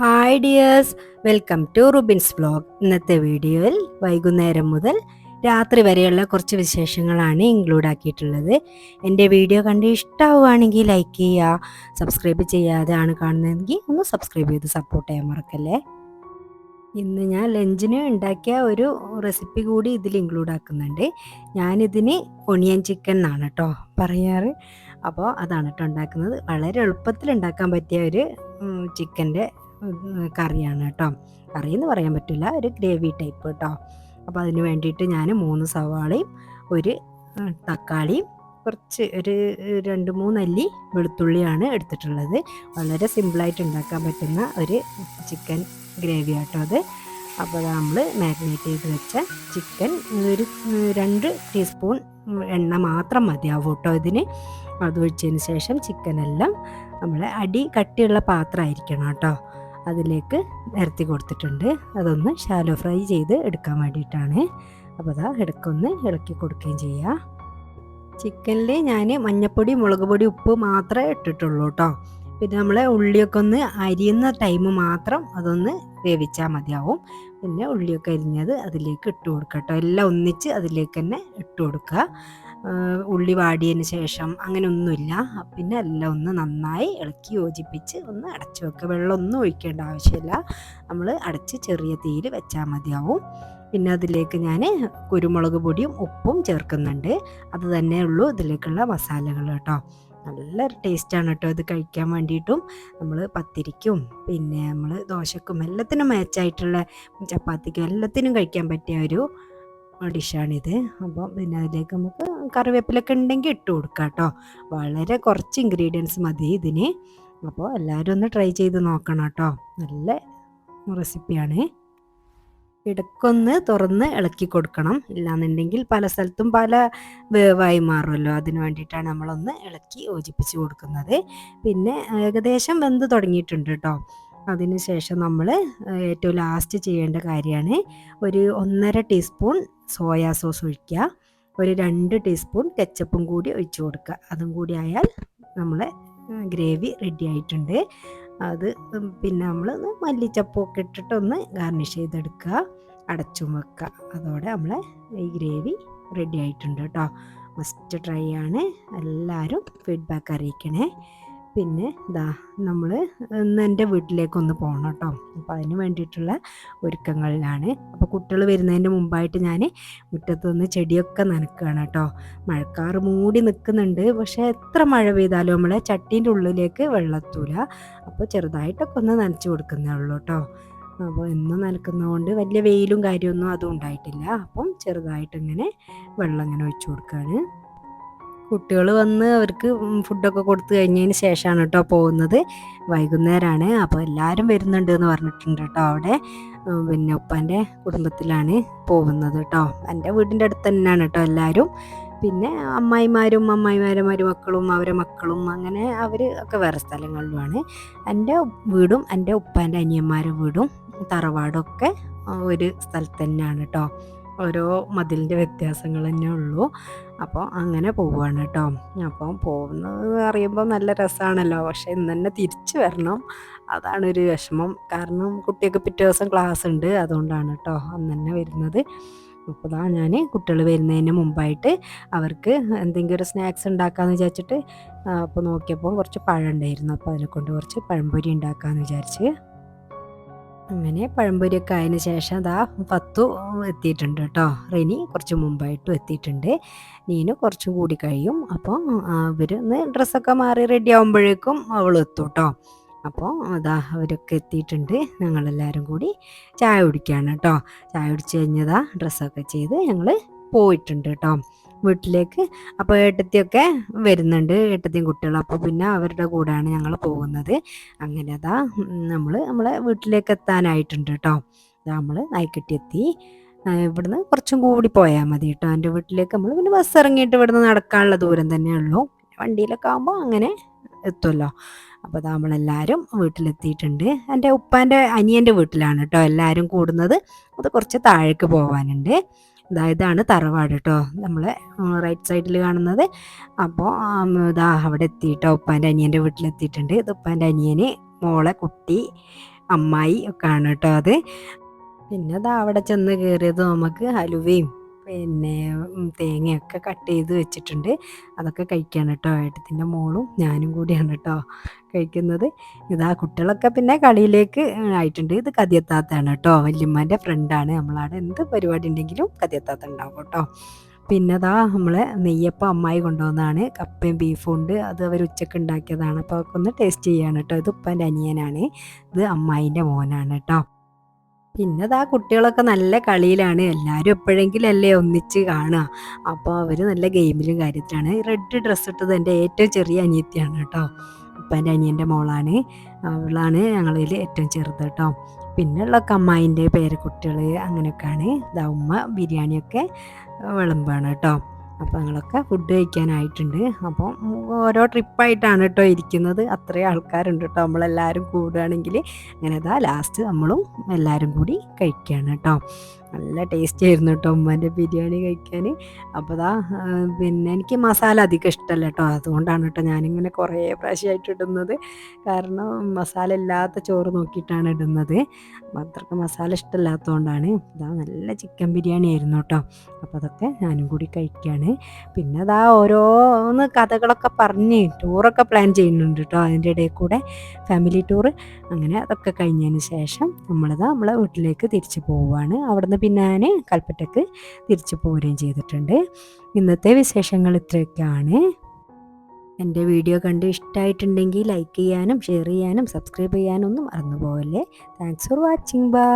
Hi dears welcome to Rubin's blog ഇന്നത്തെ വീഡിയോയിൽ വൈകുന്നേരം മുതൽ രാത്രി വരെയുള്ള കുറച്ച് വിശേഷങ്ങളാണ് ഇൻക്ലൂഡ് ആക്കിയിട്ടുള്ളത്. എന്റെ വീഡിയോ കണ്ട് ഇഷ്ടമാവുകയാണെങ്കിൽ ലൈക്ക് ചെയ്യുക സബ്സ്ക്രൈബ് ചെയ്യാതെയാണ് കാണുന്നതെങ്കിൽ ഒന്ന് സബ്സ്ക്രൈബ് ചെയ്ത് സപ്പോർട്ട് ചെയ്യാൻ മറക്കല്ലേ? ഇന്ന് ഞാൻ ലഞ്ചിന് ഉണ്ടാക്കിയ ഒരു റെസിപ്പി കൂടി ഇതിൽ ഇൻക്ലൂഡ് ആക്കുന്നുണ്ട്. ഞാനിതിന് ഒണിയൻ ചിക്കൻ എന്നാണ് കേട്ടോ പറയാറ്. അപ്പോൾ അതാണ് കേട്ടോ ഉണ്ടാക്കുന്നത്. വളരെ എളുപ്പത്തിൽ ഉണ്ടാക്കാൻ പറ്റിയ ഒരു ചിക്കന്റെ കറിയാണ് കേട്ടോ. കറി എന്ന് പറയാൻ പറ്റില്ല ഒരു ഗ്രേവി ടൈപ്പ് കേട്ടോ. അപ്പോൾ അതിന് വേണ്ടിയിട്ട് ഞാൻ മൂന്ന് സവാളയും ഒരു തക്കാളിയും കുറച്ച് ഒരു രണ്ട് മൂന്നല്ലി വെളുത്തുള്ളിയാണ് എടുത്തിട്ടുള്ളത്. വളരെ സിമ്പിളായിട്ട് ഉണ്ടാക്കാൻ പറ്റുന്ന ഒരു ചിക്കൻ ഗ്രേവി ആട്ടോ അത്. അപ്പോൾ നമ്മൾ മാരിനേറ്റ് ചെയ്ത് വെച്ച ചിക്കൻ ഒരു രണ്ട് ടീസ്പൂൺ എണ്ണ മാത്രം മതിയാവും കേട്ടോ ഇതിന്. അത് ഒഴിച്ചതിന് ശേഷം ചിക്കനെല്ലാം നമ്മൾ അടി കട്ടിയുള്ള പാത്രമായിരിക്കണം കേട്ടോ. അതിലേക്ക് നിരത്തി കൊടുത്തിട്ടുണ്ട്. അതൊന്ന് ഷാലോ ഫ്രൈ ചെയ്ത് എടുക്കാൻ വേണ്ടിയിട്ടാണ്. അപ്പോൾ അതാ ഇടയ്ക്കൊന്ന് ഇളക്കി കൊടുക്കുകയും ചെയ്യുക ചിക്കനിൽ ഞാൻ മഞ്ഞപ്പൊടി മുളക് പൊടി ഉപ്പ് മാത്രമേ ഇട്ടിട്ടുള്ളൂ കേട്ടോ. പിന്നെ നമ്മൾ ഉള്ളിയൊക്കെ ഒന്ന് അരിയുന്ന ടൈം മാത്രം അതൊന്ന് വേവിച്ചാൽ മതിയാവും. പിന്നെ ഉള്ളിയൊക്കെ അരിഞ്ഞത് അതിലേക്ക് ഇട്ട് കൊടുക്കുക കേട്ടോ എല്ലാം ഒന്നിച്ച് അതിലേക്ക് തന്നെ ഇട്ട് കൊടുക്കുക. ഉള്ളി വാടിയതിന് ശേഷം അങ്ങനെ ഒന്നുമില്ല പിന്നെ എല്ലാം ഒന്ന് നന്നായി ഇളക്കി യോജിപ്പിച്ച് ഒന്ന് അടച്ചു വെക്കുക. വെള്ളമൊന്നും ഒഴിക്കേണ്ട ആവശ്യമില്ല. നമ്മൾ അടച്ച് ചെറിയ തീയിൽ വെച്ചാൽ മതിയാവും. പിന്നെ അതിലേക്ക് ഞാൻ കുരുമുളക് പൊടിയും ഉപ്പും ചേർക്കുന്നുണ്ട്. അത് തന്നെ ഉള്ളൂ ഇതിലേക്കുള്ള മസാലകൾ കേട്ടോ നല്ല ടേസ്റ്റാണ് കേട്ടോ ഇത് കഴിക്കാൻ വേണ്ടിയിട്ടും. നമ്മൾ പത്തിരിക്കും പിന്നെ നമ്മൾ ദോശക്കും എല്ലാത്തിനും മാച്ചായിട്ടുള്ള ചപ്പാത്തിക്കും എല്ലാത്തിനും കഴിക്കാൻ പറ്റിയ ഒരു ഡിഷാണിത്. അപ്പോൾ പിന്നെ അതിലേക്ക് നമുക്ക് കറിവേപ്പിലൊക്കെ ഉണ്ടെങ്കിൽ ഇട്ട് കൊടുക്കാം കേട്ടോ. വളരെ കുറച്ച് ഇൻഗ്രീഡിയൻസ് മതി ഇതിന്. അപ്പോൾ എല്ലാവരും ഒന്ന് ട്രൈ ചെയ്ത് നോക്കണം കേട്ടോ. നല്ല റെസിപ്പിയാണ് ഇടയ്ക്കൊന്ന് തുറന്ന് ഇളക്കി കൊടുക്കണം. ഇല്ലാന്നുണ്ടെങ്കിൽ പല സ്ഥലത്തും പല വേവായി മാറുമല്ലോ. അതിന് വേണ്ടിയിട്ടാണ് നമ്മളൊന്ന് ഇളക്കി യോജിപ്പിച്ച് കൊടുക്കുന്നത്. പിന്നെ ഏകദേശം വെന്ത് തുടങ്ങിയിട്ടുണ്ട് കേട്ടോ അതിനുശേഷം നമ്മൾ ഏറ്റവും ലാസ്റ്റ് ചെയ്യേണ്ട കാര്യമാണ് ഒരു ഒന്നര ടീസ്പൂൺ സോയാ സോസ് ഒഴിക്കുക. ഒരു രണ്ട് ടീസ്പൂൺ കെച്ചപ്പും കൂടി ഒഴിച്ചു കൊടുക്കുക. അതും കൂടി ആയാൽ നമ്മൾ ഗ്രേവി റെഡി ആയിട്ടുണ്ട്. അത് പിന്നെ നമ്മൾ മല്ലിച്ചപ്പൊക്കെ ഇട്ടിട്ടൊന്ന് ഗാർണിഷ് ചെയ്തെടുക്കുക. അടച്ചും വെക്കുക. അതോടെ നമ്മളെ ഈ ഗ്രേവി റെഡി ആയിട്ടുണ്ട് കേട്ടോ. മസ്റ്റ് ട്രൈ ആണ്. എല്ലാവരും ഫീഡ്ബാക്ക് അറിയിക്കണേ. പിന്നെ ഇതാ നമ്മൾ ഇന്ന് എന്റെ വീട്ടിലേക്കൊന്ന് പോകണം കേട്ടോ. അപ്പോൾ അതിന് വേണ്ടിയിട്ടുള്ള ഒരുക്കങ്ങളിലാണ്. അപ്പോൾ കുട്ടികൾ വരുന്നതിന്റെ മുമ്പായിട്ട് ഞാൻ മുറ്റത്തുനിന്ന് ചെടിയൊക്കെ നനക്കുകയാണ് കേട്ടോ. മഴക്കാറ് മൂടി നിൽക്കുന്നുണ്ട് പക്ഷേ എത്ര മഴ പെയ്താലും നമ്മളെ ചട്ടീന്റെ ഉള്ളിലേക്ക് വെള്ളത്തൂല. അപ്പോൾ ചെറുതായിട്ടൊക്കെ ഒന്ന് നനച്ച് കൊടുക്കുന്നേ ഉള്ളൂ കേട്ടോ. അപ്പോൾ എന്നും നനക്കുന്നതുകൊണ്ട് വലിയ വെയിലും കാര്യമൊന്നും അതും ഉണ്ടായിട്ടില്ല. അപ്പം ചെറുതായിട്ടിങ്ങനെ വെള്ളം ഇങ്ങനെ ഒഴിച്ചു കൊടുക്കുകയാണ് കുട്ടികൾ വന്ന് അവർക്ക് ഫുഡൊക്കെ കൊടുത്തു കഴിഞ്ഞതിന് ശേഷമാണ് കേട്ടോ പോകുന്നത്. വൈകുന്നേരമാണ് അപ്പോൾ എല്ലാവരും വരുന്നുണ്ട് എന്ന് പറഞ്ഞിട്ടുണ്ട് കേട്ടോ അവിടെ. പിന്നെ ഉപ്പാന്റെ കുടുംബത്തിലാണ് പോകുന്നത് കേട്ടോ. എന്റെ വീടിന്റെ അടുത്ത് തന്നെയാണ് കേട്ടോ എല്ലാവരും. പിന്നെ അമ്മായിമാരും അമ്മായിമാരെ മരുമക്കളും അവരെ മക്കളും അങ്ങനെ അവർ ഒക്കെ വേറെ സ്ഥലങ്ങളിലുമാണ്. എന്റെ വീടും എന്റെ ഉപ്പാന്റെ അനിയന്മാരുടെ വീടും തറവാടും ഒക്കെ ഒരു സ്ഥലത്ത് തന്നെയാണ് കേട്ടോ. ഓരോ മതിലിന്റെ വ്യത്യാസങ്ങൾ തന്നെ ഉള്ളൂ. അപ്പോൾ അങ്ങനെ പോവുകയാണ് കേട്ടോ. അപ്പം പോകുന്നത് അറിയുമ്പോൾ നല്ല രസമാണല്ലോ. പക്ഷേ ഇന്ന് തന്നെ തിരിച്ചു വരണം. അതാണ് ഒരു വിഷമം. കാരണം കുട്ടിയൊക്കെ പിറ്റേ ദിവസം ക്ലാസ് ഉണ്ട്. അതുകൊണ്ടാണ് കേട്ടോ അന്ന് തന്നെ വരുന്നത്. അപ്പോൾ ഇതാ ഞാൻ കുട്ടികൾ വരുന്നതിന് മുമ്പായിട്ട് അവർക്ക് എന്തെങ്കിലും ഒരു സ്നാക്സ് ഉണ്ടാക്കാമെന്ന് വിചാരിച്ചിട്ട് അപ്പോൾ നോക്കിയപ്പോൾ കുറച്ച് പഴം ഉണ്ടായിരുന്നു. അപ്പോൾ അതിനെ കൊണ്ട് കുറച്ച് പഴംപൊരി ഉണ്ടാക്കാമെന്ന് വിചാരിച്ച് അങ്ങനെ പഴംപൊരിയൊക്കെ ആയതിന് ശേഷം അതാ പത്തു എത്തിയിട്ടുണ്ട് കേട്ടോ. റിനി കുറച്ച് മുമ്പായിട്ടും എത്തിയിട്ടുണ്ട്. നീനു കുറച്ചും കൂടി കഴിയും. അപ്പോൾ അവർ ഒന്ന് ഡ്രസ്സൊക്കെ മാറി റെഡി ആകുമ്പോഴേക്കും അവൾ എത്തും കേട്ടോ. അപ്പോൾ അതാ അവരൊക്കെ എത്തിയിട്ടുണ്ട്. ഞങ്ങളെല്ലാവരും കൂടി ചായ കുടിക്കുകയാണ് കേട്ടോ. ചായ കുടിച്ച് കഴിഞ്ഞതാ ഡ്രസ്സൊക്കെ ചെയ്ത് ഞങ്ങൾ പോയിട്ടുണ്ട് കേട്ടോ. വീട്ടിലേക്ക്. അപ്പോൾ ഏട്ടത്തിയൊക്കെ വരുന്നുണ്ട് ഏട്ടത്തിയും കുട്ടികളും. അപ്പോൾ പിന്നെ അവരുടെ കൂടെയാണ് ഞങ്ങൾ പോകുന്നത്. അങ്ങനെ അതാ നമ്മൾ നമ്മളെ വീട്ടിലേക്ക് എത്താനായിട്ടുണ്ട് കേട്ടോ നമ്മൾ നായിക്കെട്ടി എത്തി ആ, ഇവിടുന്ന് കുറച്ചും കൂടി പോയാൽ മതി കേട്ടോ എന്റെ വീട്ടിലേക്ക് നമ്മൾ പിന്നെ ബസ് ഇറങ്ങിയിട്ട് ഇവിടുന്ന് നടക്കാനുള്ള ദൂരം തന്നെ ഉള്ളൂ. വണ്ടിയിലൊക്കെ ആകുമ്പോൾ അങ്ങനെ എത്തുമല്ലോ അപ്പോൾ നമ്മളെല്ലാവരും വീട്ടിലെത്തിയിട്ടുണ്ട്. എന്റെ ഉപ്പാന്റെ അനിയന്റെ വീട്ടിലാണ് കേട്ടോ എല്ലാവരും കൂടുന്നത്. അത് കുറച്ച് താഴേക്ക് പോകാനുണ്ട് ഇതാ ഇതാണ് തറവാട് കേട്ടോ നമ്മൾ റൈറ്റ് സൈഡിൽ കാണുന്നത്. അപ്പോൾ ഇതാ അവിടെ എത്തിയിട്ടോ. ഉപ്പാന്റെ അനിയന്റെ വീട്ടിലെത്തിയിട്ടുണ്ട്. ഇത് ഉപ്പാന്റെ അനിയന് മോളെ കുട്ടി അമ്മായി ഒക്കെ ആണ് കേട്ടോ അത്. പിന്നെ അത് അവിടെ ചെന്ന് കയറിയത് നമുക്ക് ഹലുവയും പിന്നെ തേങ്ങയൊക്കെ കട്ട് ചെയ്ത് വെച്ചിട്ടുണ്ട്. അതൊക്കെ കഴിക്കാൻ കേട്ടോ ഏട്ടത്തിന്റെ മോളും ഞാനും കൂടിയാണ് കേട്ടോ കഴിക്കുന്നത്. ഇതാ കുട്ടികളൊക്കെ പിന്നെ കളിയിലേക്ക് ആയിട്ടുണ്ട്. ഇത് കതിയത്താത്താണ് കേട്ടോ. വല്യമ്മേന്റെ ഫ്രണ്ടാണ്. നമ്മളവിടെ എന്ത് പരിപാടി ഉണ്ടെങ്കിലും കതിയത്താത്ത ഉണ്ടാവും കേട്ടോ. പിന്നെ അതാ നമ്മളെ നെയ്യപ്പം അമ്മായി കൊണ്ടുവന്നതാണ്. കപ്പയും ബീഫും ഉണ്ട്. അത് അവർ ഉച്ചയ്ക്ക് ഉണ്ടാക്കിയതാണ്. അപ്പോൾ അവർക്കൊന്ന് ടേസ്റ്റ് ചെയ്യാണ് കേട്ടോ. ഇത് ഉപ്പന്റെ അനിയനാണ്. ഇത് അമ്മായിന്റെ മോനാണ് കേട്ടോ. പിന്നെ അതാ കുട്ടികളൊക്കെ നല്ല കളിയിലാണ്. എല്ലാവരും എപ്പോഴെങ്കിലും അല്ലേ ഒന്നിച്ച് കാണുക. അപ്പോൾ അവർ നല്ല ഗെയിമിലും കാര്യത്തിലാണ്. റെഡ് ഡ്രസ്സ് ഇട്ടത് എന്റെ ഏറ്റവും ചെറിയ അനിയത്തിയാണ് കേട്ടോ. ഉപ്പന്റെ അനിയന്റെ മോളാണ്. അവളാണ് ഞങ്ങളിൽ ഏറ്റവും ചെറുത് കേട്ടോ. പിന്നെ ഉള്ളൊക്കെ അമ്മായിന്റെ പേരക്കുട്ടികൾ അങ്ങനെയൊക്കെയാണ്. ഇതാ ഉമ്മ ബിരിയാണിയൊക്കെ വിളമ്പാണ് കേട്ടോ. അപ്പോൾ ഞങ്ങളൊക്കെ ഫുഡ് കഴിക്കാനായിട്ടുണ്ട്. അപ്പം ഓരോ ട്രിപ്പായിട്ടാണ് കേട്ടോ ഇരിക്കുന്നത്. അത്രയും ആൾക്കാരുണ്ട് കേട്ടോ നമ്മളെല്ലാവരും കൂടുകയാണെങ്കിൽ അങ്ങനെ ഇതാ ലാസ്റ്റ് നമ്മളും എല്ലാവരും കൂടി കഴിക്കുകയാണ് കേട്ടോ നല്ല ടേസ്റ്റ് ആയിരുന്നു കേട്ടോ ഉമ്മന്റെ ബിരിയാണി കഴിക്കാൻ അപ്പോൾ ദാ പിന്നെ എനിക്ക് മസാല അധികം ഇഷ്ടമല്ല കേട്ടോ അതുകൊണ്ടാണ് കേട്ടോ ഞാനിങ്ങനെ കുറേ പ്രാവശ്യമായിട്ട് ഇടുന്നത്. കാരണം മസാല ഇല്ലാത്ത ചോറ് നോക്കിയിട്ടാണ് ഇടുന്നത്. അത്രയ്ക്ക് മസാല ഇഷ്ടമില്ലാത്തതുകൊണ്ടാണ് ഇതാ നല്ല ചിക്കൻ ബിരിയാണി ആയിരുന്നു കേട്ടോ അപ്പോൾ അതൊക്കെ ഞാനും കൂടി കഴിക്കുകയാണ് പിന്നെ അതാ ഓരോന്ന് കഥകളൊക്കെ പറഞ്ഞ് ടൂറൊക്കെ പ്ലാൻ ചെയ്യുന്നുണ്ട് കേട്ടോ അതിന്റെ ഇടയിൽ കൂടെ. ഫാമിലി ടൂറ് അങ്ങനെ അതൊക്കെ കഴിഞ്ഞതിന് ശേഷം നമ്മളിതാ നമ്മളെ വീട്ടിലേക്ക് തിരിച്ചു പോവുകയാണ് അവിടുന്ന് പിന്നെ ഞാൻ കൽപ്പറ്റക്ക് തിരിച്ചു പോരുകയും ചെയ്തിട്ടുണ്ട്. ഇന്നത്തെ വിശേഷങ്ങൾ ഇത്രയൊക്കെയാണ്. എന്റെ വീഡിയോ കണ്ട് ഇഷ്ടമായിട്ടുണ്ടെങ്കിൽ ലൈക്ക് ചെയ്യാനും ഷെയർ ചെയ്യാനും സബ്സ്ക്രൈബ് ചെയ്യാനും ഒന്നും താങ്ക്സ് ഫോർ വാച്ചിങ് ബൈ